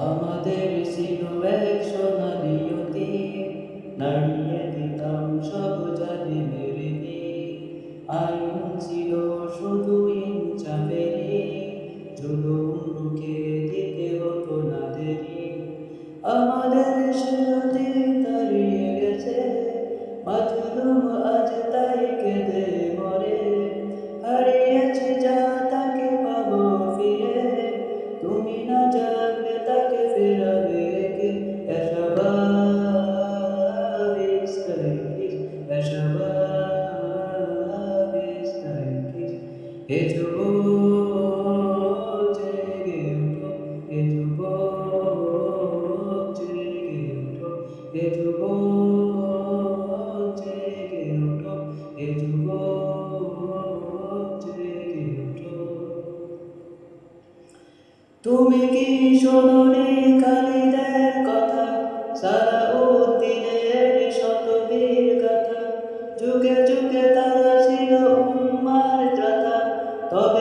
আমাদের ছিল এক নাড়িয়ে দিতাম সব জানি মেরে আইন ছিল শুধু পেরে জুলুম রুখে দিতে হতো না দেরি। আমাদের স্মৃতি দাঁড়িয়ে গেছে মাজলুম আজ হে যুবক জেগে উঠো হে যুবক জেগে উঠো হে যুবক জেগে উঠো। তুমি কি শোনি কালিদের কথা? সারা উদ্দিনের শতবীর কথা। যুগে যুগে তারা ছিল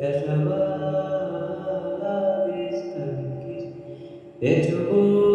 There's love is perfect. There's no